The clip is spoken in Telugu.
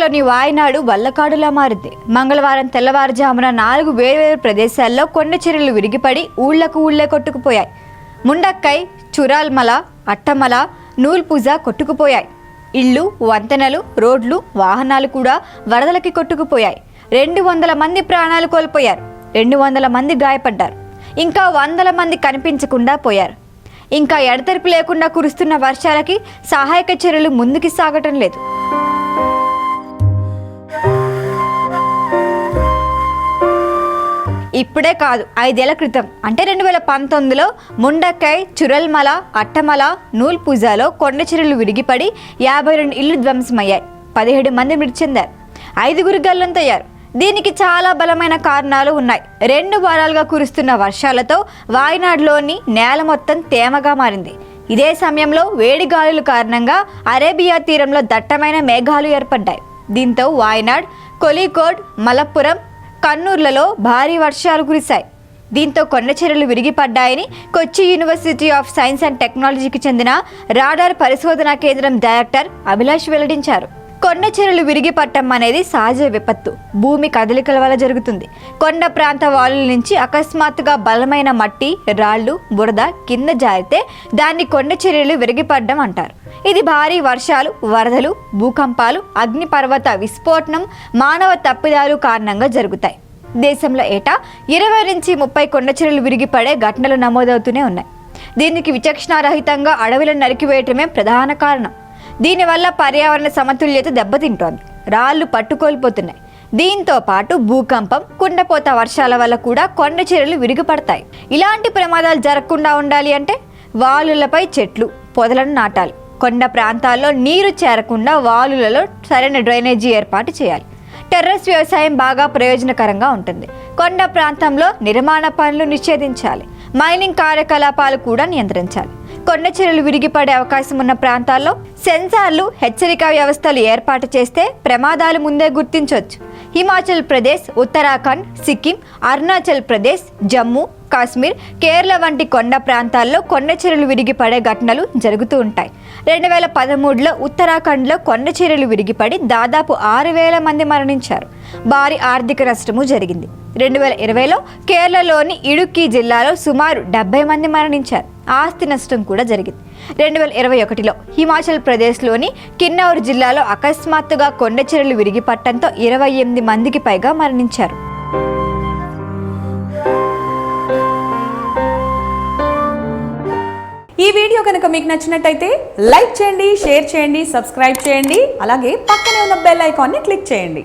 ఒడిశాలోని వాయనాడు వల్లకాడులా మారింది. మంగళవారం తెల్లవారుజామున నాలుగు వేర్వేరు ప్రదేశాల్లో కొండ చర్యలు విరిగిపడి ఊళ్ళకు ఊళ్ళే కొట్టుకుపోయాయి. ముండక్కై చురాల్మల అట్టమల నూల్పూజ కొట్టుకుపోయాయి. ఇళ్ళు వంతెనలు రోడ్లు వాహనాలు కూడా వరదలకి కొట్టుకుపోయాయి. రెండు వందల మంది ప్రాణాలు కోల్పోయారు. రెండు వందల మంది గాయపడ్డారు. ఇంకా వందల మంది కనిపించకుండా పోయారు. ఇంకా ఎడతెరిపి లేకుండా కురుస్తున్న వర్షాలకి సహాయక చర్యలు ముందుకు సాగటం లేదు. ఇప్పుడే కాదు ఐదేళ్ళ క్రితం. అంటే రెండు వేల పంతొమ్మిదిలో ముండక్కై చురల్మల అట్టమల నూల్పూజాలో కొండ చెరువులు విరిగిపడి యాభై రెండు ఇళ్ళు ధ్వంసమయ్యాయి. పదిహేడు మంది మృతి చెందారు. ఐదుగురు గల్లంతయ్యారు దీనికి చాలా బలమైన కారణాలు ఉన్నాయి. రెండు వారాలుగా కురుస్తున్న వర్షాలతో వాయనాడులోని నేల మొత్తం తేమగా మారింది. ఇదే సమయంలో వేడి గాలుల కారణంగా అరేబియా తీరంలో దట్టమైన మేఘాలు ఏర్పడ్డాయి. దీంతో వాయనాడ్ కొలికోడ్ మలప్పురం కన్నూర్లలో భారీ వర్షాలు కురిశాయి. దీంతో కొండ చర్యలు విరిగిపడ్డాయని Kochi university of science and టెక్నాలజీకి చెందిన రాడార్ పరిశోధనా కేంద్రం డైరెక్టర్ అభిలాష్ వెల్లడించారు. కొండ చర్యలు విరిగిపట్టం అనేది సహజ విపత్తు. భూమి కదలికల వల్ల జరుగుతుంది. కొండ ప్రాంత వాలుల నుంచి అకస్మాత్తుగా బలమైన మట్టి రాళ్ళు బురద కింద జారితే దాన్ని కొండ చర్యలు విరిగిపడ్డం అంటారు. ఇది భారీ వర్షాలు వరదలు భూకంపాలు అగ్నిపర్వత విస్ఫోటనం మానవ తప్పిదాలు కారణంగా జరుగుతాయి. దేశంలో ఏటా ఇరవై నుంచి ముప్పై కొండచెరలు విరిగిపడే ఘటనలు నమోదవుతూనే ఉన్నాయి. దీనికి విచక్షణారహితంగా అడవులను నరికివేయటమే ప్రధాన కారణం. దీనివల్ల పర్యావరణ సమతుల్యత దెబ్బతింటోంది. రాళ్ళు పట్టుకోల్పోతున్నాయి. దీంతో పాటు భూకంపం కుండపోత వర్షాల వల్ల కూడా కొండ చెరలు విరిగిపడతాయి. ఇలాంటి ప్రమాదాలు జరగకుండా ఉండాలి అంటే వాలులపై చెట్లు పొదలను నాటాలి. కొండ ప్రాంతాల్లో నీరు చేరకుండా వాలులలో సరైన డ్రైనేజీ ఏర్పాటు చేయాలి. టెర్రస్ వ్యవసాయం బాగా ప్రయోజనకరంగా ఉంటుంది. కొండ ప్రాంతంలో నిర్మాణ పనులు నిషేధించాలి. మైనింగ్ కార్యకలాపాలు కూడా నియంత్రించాలి. కొండ చర్యలు విరిగిపడే అవకాశం ఉన్న ప్రాంతాల్లో సెన్సార్లు హెచ్చరిక వ్యవస్థలు ఏర్పాటు చేస్తే ప్రమాదాలు ముందే గుర్తించవచ్చు హిమాచల్ ప్రదేశ్ ఉత్తరాఖండ్ సిక్కిం అరుణాచల్ ప్రదేశ్ జమ్మూ కాశ్మీర్ కేరళ వంటి కొండ ప్రాంతాల్లో కొండ చర్యలు విరిగిపడే ఘటనలు జరుగుతూ ఉంటాయి. రెండు వేల పదమూడులో ఉత్తరాఖండ్లో కొండ చర్యలు విరిగిపడి దాదాపు ఆరు వేల మంది మరణించారు. భారీ ఆర్థిక నష్టము జరిగింది. రెండు వేల ఇరవైలో కేరళలోని ఇడుక్కి జిల్లాలో సుమారు డెబ్బై మంది మరణించారు. ఆస్తి నష్టం కూడా జరిగింది. రెండు వేల ఇరవై ఒకటిలో హిమాచల్ ప్రదేశ్లోని కిన్నౌర్ జిల్లాలో అకస్మాత్తుగా కొండ విరిగి విరిగిపట్టడంతో ఇరవై ఎనిమిది మందికి పైగా మరణించారు. ఈ వీడియో కనుక మీకు నచ్చినట్టయితే లైక్ చేయండి షేర్ చేయండి సబ్స్క్రైబ్ చేయండి అలాగే పక్కనే ఉన్న బెల్ ఐకాన్ని క్లిక్ చేయండి.